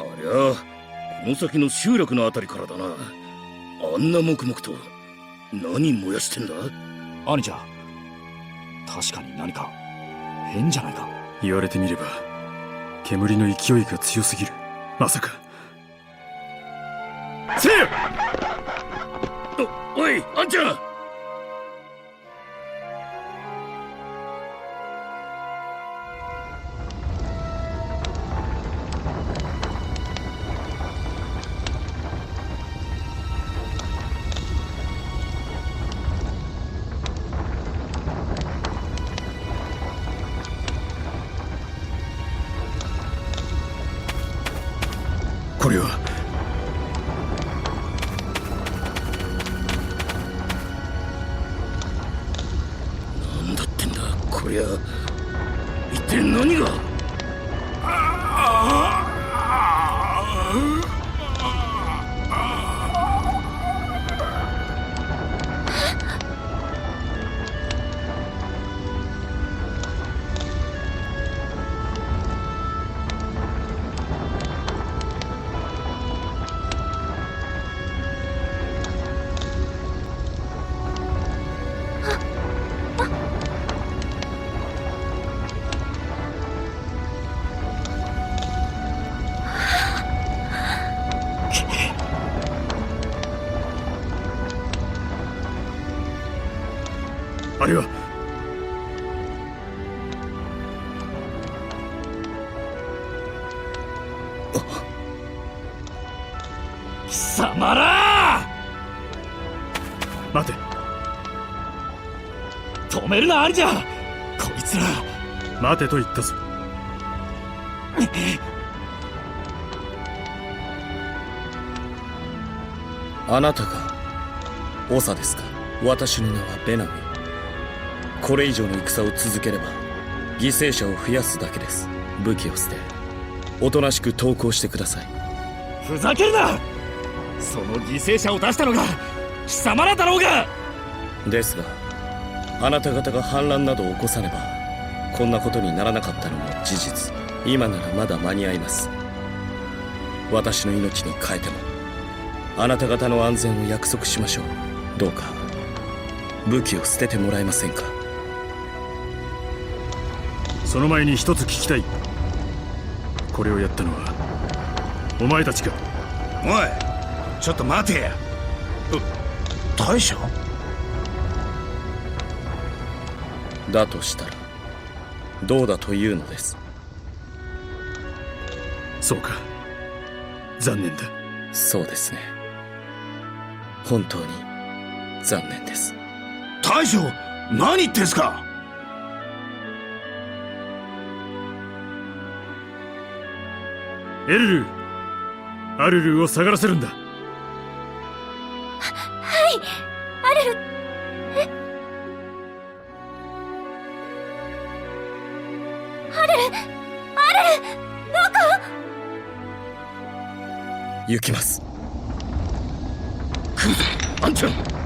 ありゃこの先の集落のあたりからだな。あんな黙々と何燃やしてんだ？兄ちゃん確かに何か変じゃないか？言われてみれば煙の勢いが強すぎる。まさか。せよおおいあんちゃんこれは。なんだってんだ。こりゃ一体何が？あれは。貴様ら!待て。止めるな兄ちゃ!んこいつら!待てと言ったぞ。あなたが長ですか。私の名はベナミこれ以上の戦を続ければ犠牲者を増やすだけです。武器を捨ておとなしく投降してください。ふざけるな！その犠牲者を出したのが貴様らだろうが！ですがあなた方が反乱などを起こさねばこんなことにならなかったのも事実。今ならまだ間に合います。私の命に変えてもあなた方の安全を約束しましょう。どうか武器を捨ててもらえませんか？その前に一つ聞きたい。これをやったのはお前たちか。おいちょっと待てや。大将？だとしたらどうだというのです。そうか。残念だ。そうですね。本当に残念です。大将何言ってんすか？エルル。アルルを下がらせるんだ。アルル。アルル。アルル。どこ？行きます。あんちゃん